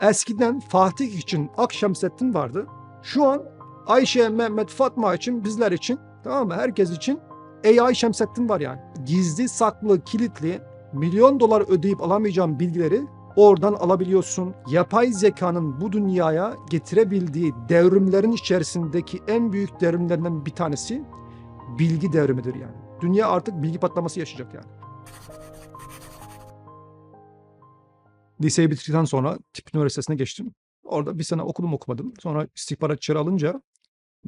Eskiden Fatih için Akşemseddin vardı. Şu an Ayşe, Mehmet, Fatma için bizler için tamam mı? Herkes için AI Şemsettin var yani. Gizli, saklı, kilitli milyon dolar ödeyip alamayacağın bilgileri oradan alabiliyorsun. Yapay zekanın bu dünyaya getirebildiği devrimlerin içerisindeki en büyük devrimlerinden bir tanesi bilgi devrimidir yani. Dünya artık bilgi patlaması yaşayacak yani. Liseyi bitirdikten sonra Tip Üniversitesi'ne geçtim. Orada bir sene okudum okumadım. Sonra istihbaratçıları alınca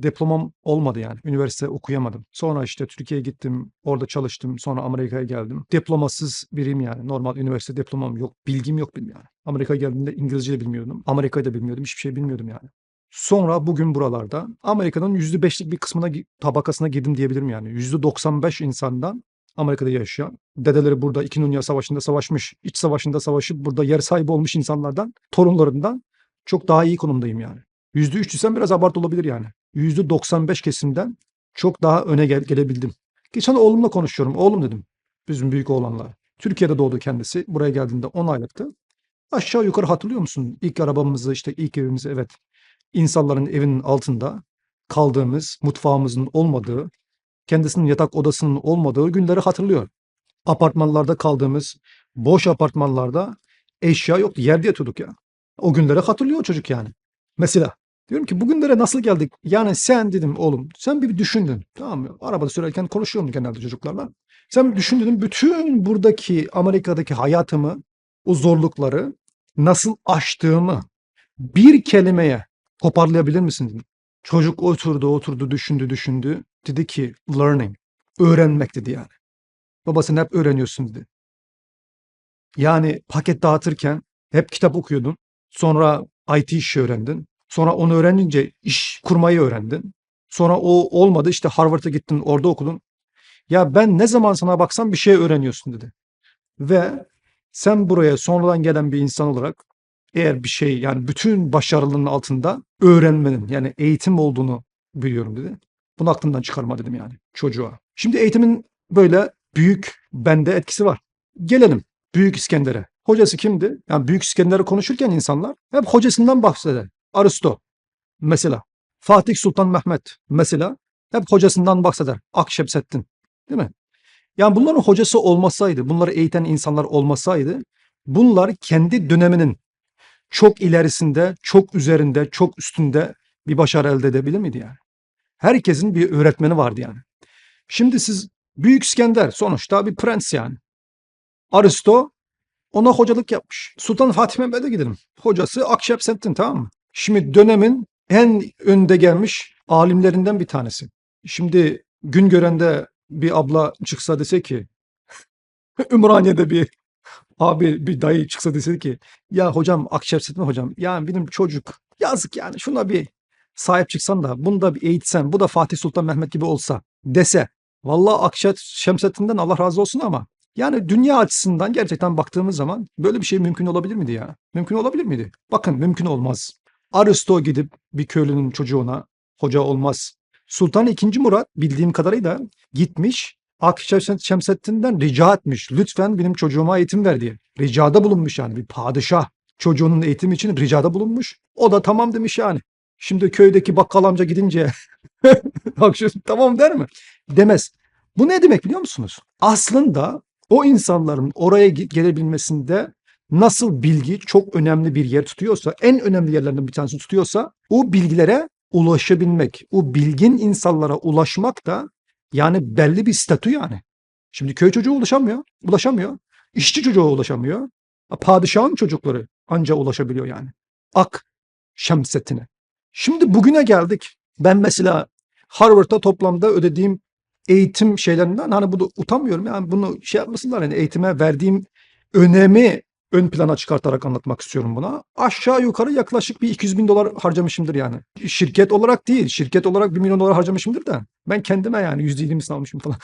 diplomam olmadı yani. Üniversite okuyamadım. Sonra işte Türkiye'ye gittim. Orada çalıştım. Sonra Amerika'ya geldim. Diplomasız biriyim yani. Normal üniversite diplomam yok. Bilgim yok benim yani. Amerika'ya geldiğimde İngilizce de bilmiyordum. Amerika'yı da bilmiyordum. Hiçbir şey bilmiyordum yani. Sonra bugün buralarda Amerika'nın %5'lik bir kısmına tabakasına girdim diyebilirim yani. %95 insandan Amerika'da yaşayan, dedeleri burada İki Dünya Savaşı'nda savaşmış, iç savaşında savaşıp burada yer sahibi olmuş insanlardan, torunlarından çok daha iyi konumdayım yani. %3 desem biraz abartı olabilir yani. %95 kesimden çok daha öne gel- gelebildim. Geçen oğlumla konuşuyorum. Oğlum dedim. Bizim büyük oğlanla. Türkiye'de doğdu kendisi. Buraya geldiğinde 10 aylıktı. Aşağı yukarı hatırlıyor musun? İlk arabamızı işte ilk evimizi evet. İnsanların evinin altında kaldığımız, mutfağımızın olmadığı, kendisinin yatak odasının olmadığı günleri hatırlıyor. Apartmanlarda kaldığımız, boş apartmanlarda eşya yoktu. Yerde yatıyorduk ya. O günleri hatırlıyor çocuk yani. Mesela diyorum ki bugünlere nasıl geldik? Yani sen dedim oğlum sen bir düşündün. Tamam mı? Arabada sürerken konuşuyorum genelde çocuklarla. Sen bir düşündün bütün buradaki Amerika'daki hayatımı, o zorlukları nasıl aştığımı bir kelimeye toparlayabilir misin? dedim. Çocuk oturdu oturdu düşündü düşündü. Dedi ki learning. Öğrenmek dedi yani. Baba sen hep öğreniyorsun dedi. Yani paket dağıtırken hep kitap okuyordun. Sonra IT işi öğrendin. Sonra onu öğrenince iş kurmayı öğrendin. Sonra o olmadı işte Harvard'a gittin orada okudun. Ya ben ne zaman sana baksam bir şey öğreniyorsun dedi. Ve sen buraya sonradan gelen bir insan olarak eğer bir şey yani bütün başarılarının altında öğrenmenin yani eğitim olduğunu biliyorum dedi. Bunu aklımdan çıkarma dedim yani çocuğa. Şimdi eğitimin böyle büyük bende etkisi var. Gelelim Büyük İskender'e. Hocası kimdi? Yani Büyük İskender'i konuşurken insanlar hep hocasından bahseder. Aristo mesela. Fatih Sultan Mehmet mesela hep hocasından bahseder. Akşemseddin değil mi? Yani bunların hocası olmasaydı, bunları eğiten insanlar olmasaydı bunlar kendi döneminin çok ilerisinde, çok üzerinde, çok üstünde bir başarı elde edebilir miydi yani? Herkesin bir öğretmeni vardı yani. Şimdi siz Büyük İskender sonuçta bir prens yani. Aristo ona hocalık yapmış. Sultan Fatih Mehmet'e gidelim. Hocası Akşemseddin tamam mı? Şimdi dönemin en önde gelmiş alimlerinden bir tanesi. Şimdi gün görende bir abla çıksa dese ki Ümraniye'de bir abi bir dayı çıksa dese ki ya hocam Akşemseddin hocam yani benim çocuk yazık yani şuna bir sahip çıksan da bunu da bir eğitsen bu da Fatih Sultan Mehmet gibi olsa dese vallahi Akşemseddin'den Allah razı olsun ama yani dünya açısından gerçekten baktığımız zaman böyle bir şey mümkün olabilir miydi ya? Mümkün olabilir miydi? Bakın mümkün olmaz. Aristo gidip bir köylünün çocuğuna hoca olmaz. Sultan II. Murat bildiğim kadarıyla gitmiş Akşemseddin'den rica etmiş. Lütfen benim çocuğuma eğitim ver diye. Ricada bulunmuş yani bir padişah. Çocuğunun eğitimi için ricada bulunmuş. O da tamam demiş yani. Şimdi köydeki bakkal amca gidince Akşam tamam der mi? Demez. Bu ne demek biliyor musunuz? Aslında o insanların oraya ge- gelebilmesinde nasıl bilgi çok önemli bir yer tutuyorsa, en önemli yerlerden bir tanesi tutuyorsa, o bilgilere ulaşabilmek, o bilgin insanlara ulaşmak da yani belli bir statü yani. Şimdi köy çocuğu ulaşamıyor, ulaşamıyor. İşçi çocuğu ulaşamıyor. Padişahın çocukları anca ulaşabiliyor yani. Ak Şemsettin'e. Şimdi bugüne geldik. Ben mesela Harvard'da toplamda ödediğim eğitim şeylerinden hani bunu utanmıyorum yani bunu şey yapmasınlar hani eğitime verdiğim önemi ön plana çıkartarak anlatmak istiyorum buna. Aşağı yukarı yaklaşık bir 200 bin dolar harcamışımdır yani. Şirket olarak değil, şirket olarak 1 milyon dolar harcamışımdır da ben kendime yani %20'sini almışım falan.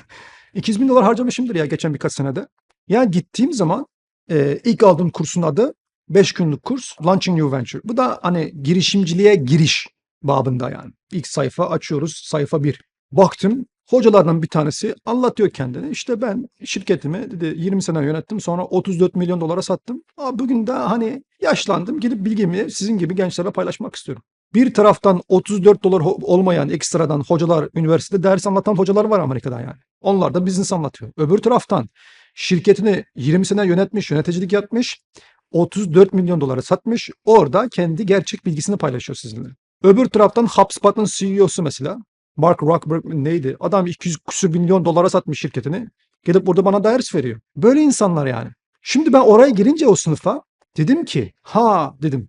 200 bin dolar harcamışımdır ya geçen birkaç senede. Yani gittiğim zaman e, ilk aldığım kursun adı 5 günlük kurs Launching New Venture. Bu da hani girişimciliğe giriş babında yani. İlk sayfa açıyoruz sayfa 1. Baktım Hocalardan bir tanesi anlatıyor kendini. İşte ben şirketimi dedi 20 sene yönettim sonra 34 milyon dolara sattım. Aa, bugün de hani yaşlandım gidip bilgimi sizin gibi gençlerle paylaşmak istiyorum. Bir taraftan 34 dolar olmayan ekstradan hocalar, üniversitede ders anlatan hocalar var Amerika'da yani. Onlar da business anlatıyor. Öbür taraftan şirketini 20 sene yönetmiş, yöneticilik yapmış, 34 milyon dolara satmış. Orada kendi gerçek bilgisini paylaşıyor sizinle. Öbür taraftan HubSpot'un CEO'su mesela Mark Zuckerberg neydi? Adam 200 küsür milyon dolara satmış şirketini. Gelip burada bana ders veriyor. Böyle insanlar yani. Şimdi ben oraya girince o sınıfa dedim ki ha dedim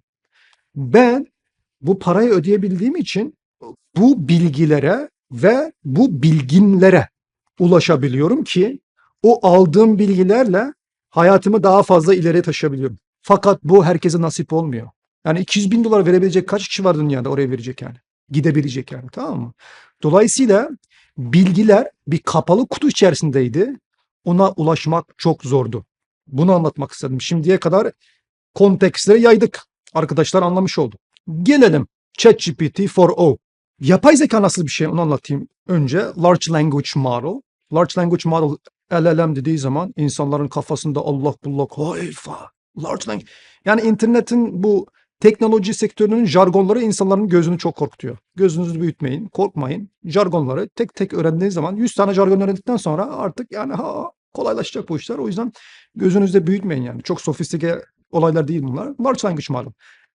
ben bu parayı ödeyebildiğim için bu bilgilere ve bu bilginlere ulaşabiliyorum ki o aldığım bilgilerle hayatımı daha fazla ileriye taşıyabiliyorum. Fakat bu herkese nasip olmuyor. Yani 200 bin dolar verebilecek kaç kişi var dünyada oraya verecek yani? Gidebilecek yani tamam mı? Dolayısıyla bilgiler bir kapalı kutu içerisindeydi. Ona ulaşmak çok zordu. Bunu anlatmak istedim. Şimdiye kadar kontekstleri yaydık. Arkadaşlar anlamış oldu. Gelelim ChatGPT 4o. Yapay zeka nasıl bir şey onu anlatayım. Önce Large Language Model. Large Language Model LLM dediği zaman insanların kafasında Allah bullak hayfa. Large Language. Yani internetin bu teknoloji sektörünün jargonları insanların gözünü çok korkutuyor. Gözünüzü büyütmeyin, korkmayın. Jargonları tek tek öğrendiğiniz zaman 100 tane jargon öğrendikten sonra artık yani ha kolaylaşacak bu işler. O yüzden gözünüzde büyütmeyin yani. Çok sofistike olaylar değil bunlar. Large Language Model.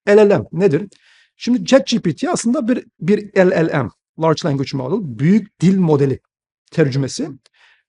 LLM nedir? Şimdi ChatGPT aslında bir bir LLM, Large Language Model, büyük dil modeli tercümesi.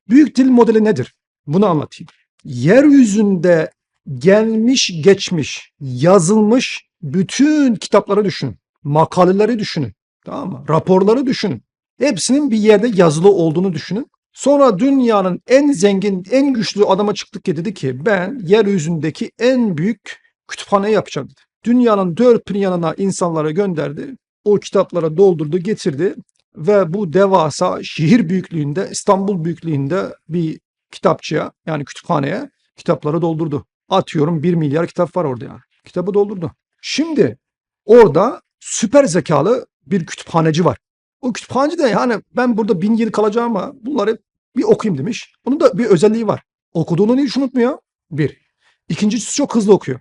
Büyük dil modeli nedir? Bunu anlatayım. Yeryüzünde gelmiş geçmiş yazılmış bütün kitapları düşünün. Makaleleri düşünün. Tamam mı? Raporları düşünün. Hepsinin bir yerde yazılı olduğunu düşünün. Sonra dünyanın en zengin, en güçlü adama çıktık ki dedi ki ben yeryüzündeki en büyük kütüphane yapacağım dedi. Dünyanın dört bir yanına insanlara gönderdi. O kitaplara doldurdu, getirdi ve bu devasa şehir büyüklüğünde, İstanbul büyüklüğünde bir kitapçıya yani kütüphaneye kitapları doldurdu. Atıyorum 1 milyar kitap var orada yani. Kitabı doldurdu. Şimdi orada süper zekalı bir kütüphaneci var. O kütüphaneci de yani ben burada bin yıl kalacağım ama bunları bir okuyayım demiş. Onun da bir özelliği var. Okuduğunu hiç unutmuyor. Bir. İkincisi çok hızlı okuyor.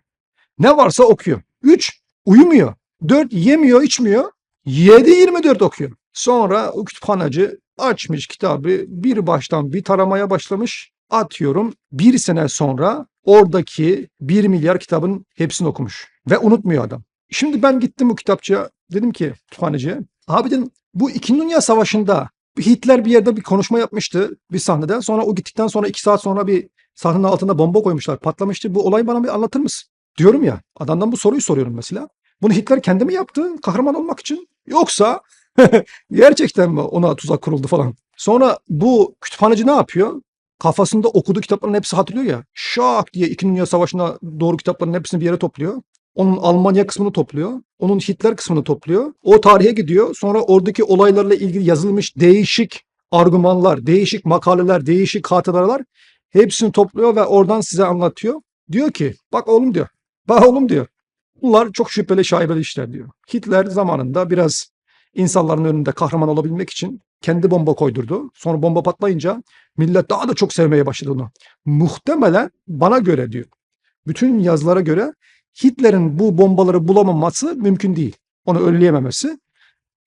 Ne varsa okuyor. Üç. Uyumuyor. Dört. Yemiyor, içmiyor. Yedi yirmi dört okuyor. Sonra o kütüphaneci açmış kitabı bir baştan bir taramaya başlamış. Atıyorum bir sene sonra oradaki bir milyar kitabın hepsini okumuş. Ve unutmuyor adam. Şimdi ben gittim bu kitapçıya. Dedim ki kütüphaneciye. Abi dedim bu İkinci Dünya Savaşı'nda Hitler bir yerde bir konuşma yapmıştı bir sahnede. Sonra o gittikten sonra iki saat sonra bir sahnenin altında bomba koymuşlar. Patlamıştı. Bu olayı bana bir anlatır mısın? Diyorum ya. Adamdan bu soruyu soruyorum mesela. Bunu Hitler kendi mi yaptı? Kahraman olmak için? Yoksa gerçekten mi ona tuzak kuruldu falan? Sonra bu kütüphaneci ne yapıyor? Kafasında okuduğu kitapların hepsi hatırlıyor ya. Şak diye İkinci Dünya Savaşı'na doğru kitapların hepsini bir yere topluyor. Onun Almanya kısmını topluyor. Onun Hitler kısmını topluyor. O tarihe gidiyor. Sonra oradaki olaylarla ilgili yazılmış değişik argümanlar, değişik makaleler, değişik hatıralar hepsini topluyor ve oradan size anlatıyor. Diyor ki bak oğlum diyor. Bak oğlum diyor. Bunlar çok şüpheli şaibeli işler diyor. Hitler zamanında biraz insanların önünde kahraman olabilmek için kendi bomba koydurdu. Sonra bomba patlayınca millet daha da çok sevmeye başladı onu. Muhtemelen bana göre diyor. Bütün yazılara göre Hitler'in bu bombaları bulamaması mümkün değil. Onu önleyememesi.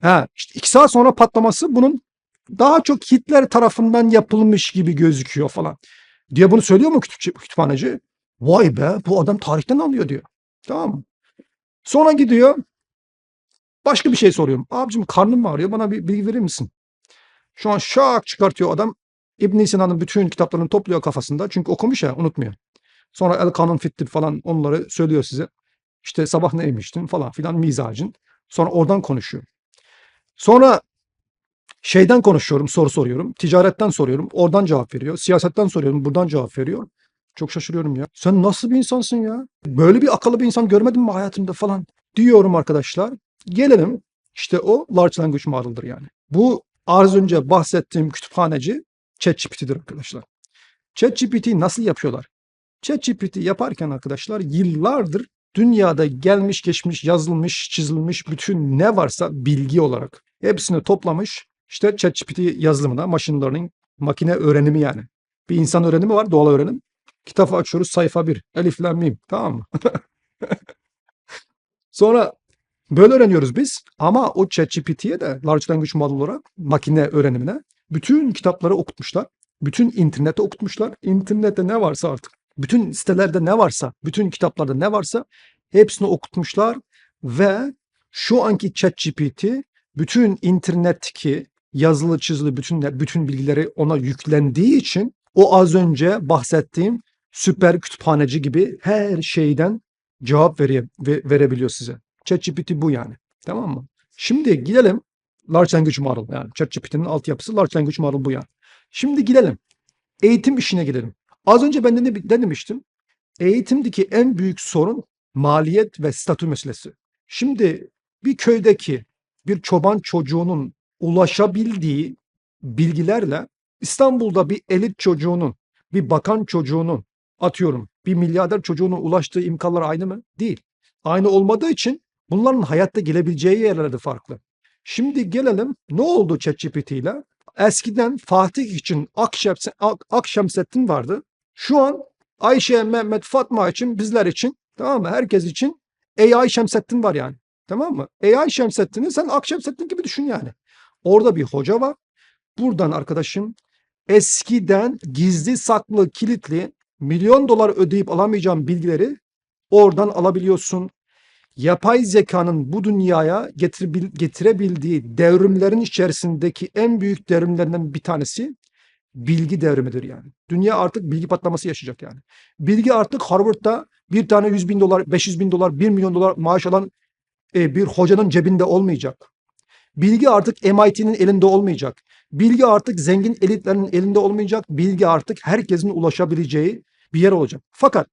Ha, işte iki saat sonra patlaması bunun daha çok Hitler tarafından yapılmış gibi gözüküyor falan. Diye bunu söylüyor mu kütüp kütüphaneci? Vay be bu adam tarihten anlıyor diyor. Tamam mı? Sonra gidiyor. Başka bir şey soruyorum. Abicim karnım ağrıyor? Bana bir bilgi verir misin? Şu an şak çıkartıyor adam. İbn Sina'nın bütün kitaplarını topluyor kafasında. Çünkü okumuş ya unutmuyor. Sonra El Kanun Fittir falan onları söylüyor size. İşte sabah ne yemiştin falan filan mizacın. Sonra oradan konuşuyor. Sonra şeyden konuşuyorum, soru soruyorum. Ticaretten soruyorum, oradan cevap veriyor. Siyasetten soruyorum, buradan cevap veriyor. Çok şaşırıyorum ya. Sen nasıl bir insansın ya? Böyle bir akıllı bir insan görmedim mi hayatımda falan diyorum arkadaşlar. Gelelim işte o large language model'dır yani. Bu az önce bahsettiğim kütüphaneci ChatGPT'dir arkadaşlar. ChatGPT'yi nasıl yapıyorlar? ChatGPT yaparken arkadaşlar yıllardır dünyada gelmiş geçmiş yazılmış çizilmiş bütün ne varsa bilgi olarak hepsini toplamış İşte ChatGPT yazılımına machine learning makine öğrenimi yani. Bir insan öğrenimi var doğal öğrenim. Kitabı açıyoruz sayfa 1. Elif mim. Tamam mı? Sonra böyle öğreniyoruz biz ama o ChatGPT'ye de large language model olarak makine öğrenimine bütün kitapları okutmuşlar. Bütün internete okutmuşlar. İnternette ne varsa artık. Bütün sitelerde ne varsa, bütün kitaplarda ne varsa hepsini okutmuşlar ve şu anki ChatGPT bütün internetteki yazılı çizili bütün bütün bilgileri ona yüklendiği için o az önce bahsettiğim süper kütüphaneci gibi her şeyden cevap vere, ve- verebiliyor size. ChatGPT bu yani. Tamam mı? Şimdi gidelim Large Language Model yani ChatGPT'nin altyapısı Large Language Model bu yani. Şimdi gidelim. Eğitim işine gidelim. Az önce ben de ne, ne demiştim? Eğitimdeki en büyük sorun maliyet ve statü meselesi. Şimdi bir köydeki bir çoban çocuğunun ulaşabildiği bilgilerle İstanbul'da bir elit çocuğunun, bir bakan çocuğunun atıyorum bir milyarder çocuğunun ulaştığı imkanlar aynı mı? Değil. Aynı olmadığı için bunların hayatta gelebileceği yerler de farklı. Şimdi gelelim ne oldu ChatGPT ile? Eskiden Fatih için Akşems Ak- vardı. Şu an Ayşe, Mehmet, Fatma için bizler için tamam mı? Herkes için AI Şemseddin var yani. Tamam mı? AI Şemseddin'i sen Akşemseddin gibi düşün yani. Orada bir hoca var. Buradan arkadaşım eskiden gizli saklı kilitli milyon dolar ödeyip alamayacağın bilgileri oradan alabiliyorsun. Yapay zekanın bu dünyaya getirebil- getirebildiği devrimlerin içerisindeki en büyük devrimlerinden bir tanesi bilgi devrimidir yani. Dünya artık bilgi patlaması yaşayacak yani. Bilgi artık Harvard'da bir tane 100 bin dolar, 500 bin dolar, 1 milyon dolar maaş alan e, bir hocanın cebinde olmayacak. Bilgi artık MIT'nin elinde olmayacak. Bilgi artık zengin elitlerin elinde olmayacak. Bilgi artık herkesin ulaşabileceği bir yer olacak. Fakat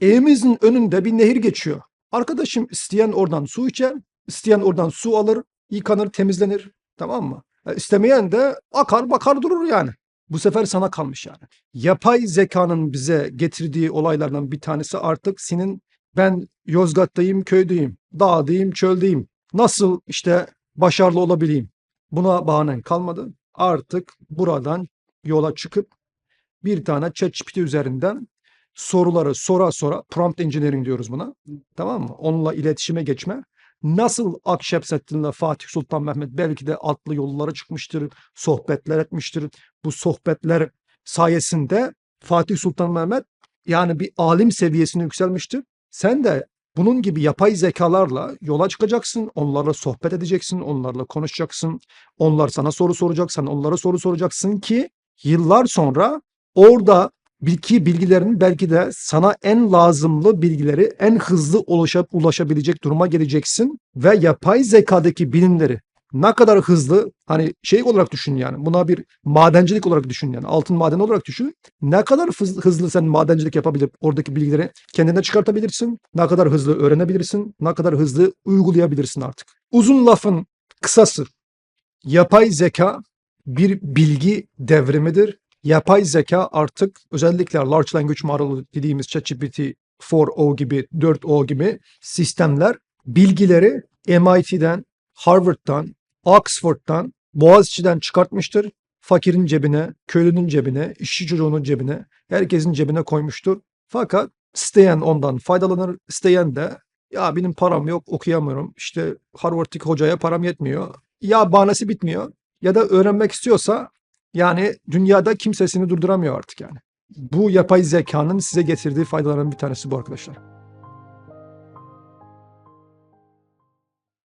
evimizin önünde bir nehir geçiyor. Arkadaşım isteyen oradan su içer, isteyen oradan su alır, yıkanır, temizlenir. Tamam mı? E, İstemeyen de akar bakar durur yani. Bu sefer sana kalmış yani. Yapay zekanın bize getirdiği olaylardan bir tanesi artık senin ben Yozgat'tayım, köydeyim, dağdayım, çöldeyim. Nasıl işte başarılı olabileyim? Buna bahanen kalmadı. Artık buradan yola çıkıp bir tane ChatGPT üzerinden soruları sora sora prompt engineering diyoruz buna. Tamam mı? Onunla iletişime geçme. Nasıl Akşemseddin'le Fatih Sultan Mehmet belki de atlı yollara çıkmıştır, sohbetler etmiştir. Bu sohbetler sayesinde Fatih Sultan Mehmet yani bir alim seviyesine yükselmiştir. Sen de bunun gibi yapay zekalarla yola çıkacaksın, onlarla sohbet edeceksin, onlarla konuşacaksın. Onlar sana soru soracak, sen onlara soru soracaksın ki yıllar sonra orada bilgi bilgilerin belki de sana en lazımlı bilgileri en hızlı ulaşa, ulaşabilecek duruma geleceksin ve yapay zekadaki bilimleri ne kadar hızlı hani şey olarak düşün yani buna bir madencilik olarak düşün yani altın madeni olarak düşün. Ne kadar hız- hızlı sen madencilik yapabilip oradaki bilgileri kendine çıkartabilirsin. Ne kadar hızlı öğrenebilirsin. Ne kadar hızlı uygulayabilirsin artık. Uzun lafın kısası yapay zeka bir bilgi devrimidir. Yapay zeka artık özellikle large language model dediğimiz ChatGPT 4o gibi 4o gibi sistemler bilgileri MIT'den, Harvard'dan, Oxford'dan, Boğaziçi'den çıkartmıştır. Fakirin cebine, köylünün cebine, işçi çocuğunun cebine, herkesin cebine koymuştur. Fakat isteyen ondan faydalanır, isteyen de ya benim param yok okuyamıyorum. İşte Harvard'daki hocaya param yetmiyor. Ya bahanesi bitmiyor ya da öğrenmek istiyorsa yani dünyada kimsesini durduramıyor artık yani. Bu yapay zekanın size getirdiği faydalardan bir tanesi bu arkadaşlar.